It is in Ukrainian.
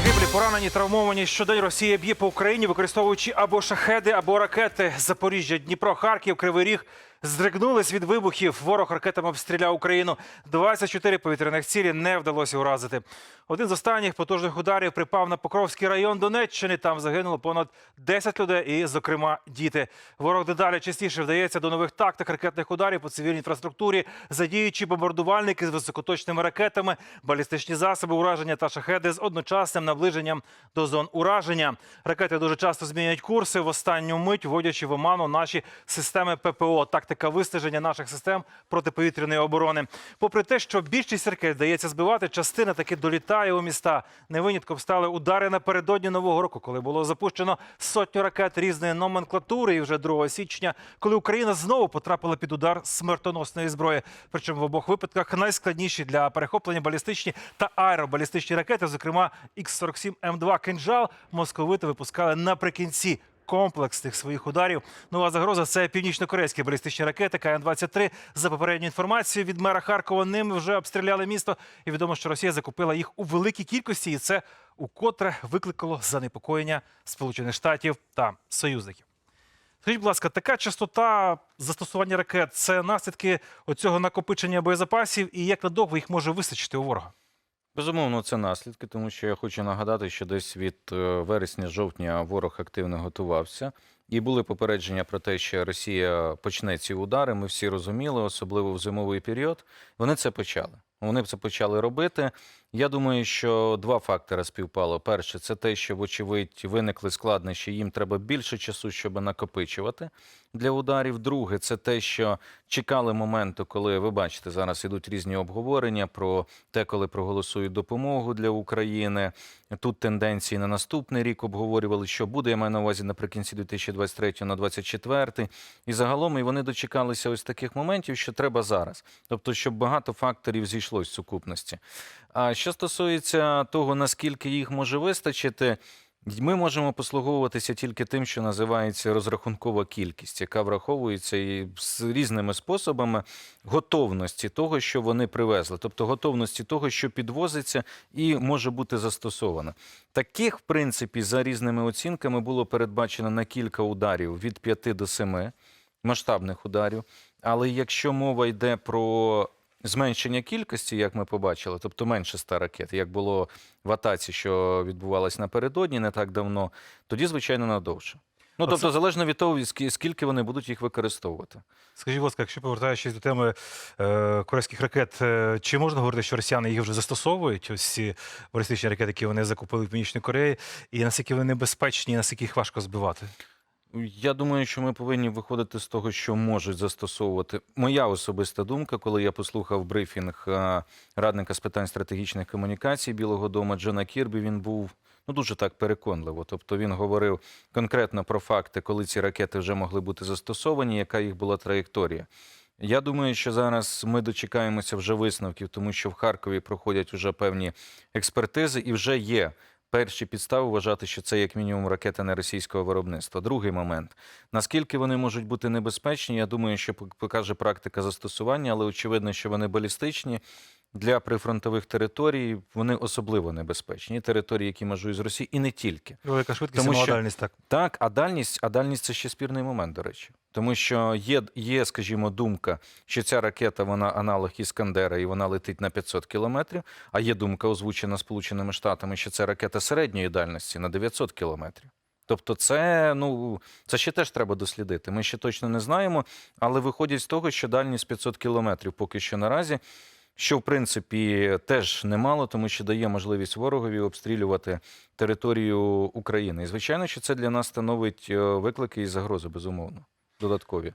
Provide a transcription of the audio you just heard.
Загиблі, поранені, травмовані. Щодень Росія б'є по Україні, використовуючи або шахеди, або ракети. Запоріжжя, Дніпро, Харків, Кривий Ріг здригнулись від вибухів. Ворог ракетами обстріляв Україну. 24 повітряних цілі не вдалося уразити. Один з останніх потужних ударів припав на Покровський район Донеччини. Там загинуло понад 10 людей, і, зокрема, діти. Ворог дедалі частіше вдається до нових тактик ракетних ударів по цивільній інфраструктурі, задіючи бомбардувальники з високоточними ракетами, балістичні засоби ураження та шахеди з одночасним наближенням до зон ураження. Ракети дуже часто змінюють курси в останню мить, вводячи в оману наші системи ППО. Тактика вистеження наших систем протиповітряної оборони. Попри те, що більшість ракет вдається збивати, частина таки долітає у міста. Не винятком стали удари напередодні нового року, коли було запущено сотню ракет різної номенклатури. І вже 2 січня, коли Україна знову потрапила під удар смертоносної зброї. Причому в обох випадках найскладніші для перехоплення балістичні та аеробалістичні ракети, зокрема Х-47 М2 «Кинжал», московити випускали наприкінці комплекс тих своїх ударів. Нова загроза це північно-корейські балістичні ракети КН-23. За попередньою інформацією від мера Харкова ними вже обстріляли місто. І відомо, що Росія закупила їх у великій кількості, і це укотре викликало занепокоєння Сполучених Штатів та союзників. Скажіть, будь ласка, така частота застосування ракет це наслідки оцього накопичення боєзапасів, і як надовго їх може вистачити у ворога? Безумовно, це наслідки, тому що я хочу нагадати, що десь від е, вересня-жовтня ворог активно готувався. І були попередження про те, що Росія почне ці удари. Ми всі розуміли, особливо в зимовий період. Вони це почали. Вони це почали робити. Я думаю, що два фактори співпало. Перше, це те, що, вочевидь, виникли складнощі. Їм треба більше часу, щоб накопичувати для ударів. Друге, це те, що чекали моменту, коли ви бачите, зараз ідуть різні обговорення про те, коли проголосують допомогу для України. Тут тенденції на наступний рік обговорювали, що буде. Я маю на увазі наприкінці 2023 на 2024. І загалом і вони дочекалися ось таких моментів, що треба зараз. Тобто, щоб багато факторів зійшлось в сукупності. А що стосується того, наскільки їх може вистачити, ми можемо послуговуватися тільки тим, що називається розрахункова кількість, яка враховується і з різними способами готовності того, що вони привезли, тобто готовності того, що підвозиться і може бути застосовано. Таких, в принципі, за різними оцінками було передбачено на кілька ударів від 5 до 7 масштабних ударів. Але якщо мова йде про зменшення кількості, як ми побачили, тобто менше 100 ракет, як було в атаці, що відбувалась напередодні не так давно, тоді, звичайно, надовше. Ну, Оце- тобто, залежно від того, скільки вони будуть їх використовувати. Скажіть, будь ласка, якщо повертаючись до теми е, корейських ракет, е, чи можна говорити, що росіяни їх вже застосовують? Ось ці балістичні ракети, які вони закупили в Північній Кореї, і наскільки вони небезпечні, і наскільки їх важко збивати? Я думаю, що ми повинні виходити з того, що можуть застосовувати. Моя особиста думка, коли я послухав брифінг е, радника з питань стратегічних комунікацій Білого Дому Джона Кірбі, він був ну дуже так переконливо. Тобто він говорив конкретно про факти, коли ці ракети вже могли бути застосовані, яка їх була траєкторія. Я думаю, що зараз ми дочекаємося вже висновків, тому що в Харкові проходять вже певні експертизи, і вже є перші підстави вважати, що це як мінімум ракети не російського виробництва. Другий момент: наскільки вони можуть бути небезпечні, я думаю, що пок- покаже практика застосування, але очевидно, що вони балістичні. Для прифронтових територій вони особливо небезпечні. І Території, які межують з Росією, і не тільки. Велика швидкість Тому що- дальність, так. Так, а дальність, а дальність це ще спірний момент, до речі. Тому що є, є, скажімо, думка, що ця ракета вона аналог Іскандера і вона летить на 500 кілометрів. А є думка, озвучена Сполученими Штатами, що це ракета середньої дальності на 900 кілометрів. Тобто, це ну це ще теж треба дослідити. Ми ще точно не знаємо, але виходять з того, що дальність 500 кілометрів поки що наразі. Що в принципі теж немало, тому що дає можливість ворогові обстрілювати територію України. І звичайно, що це для нас становить е, виклики і загрози, безумовно, додаткові.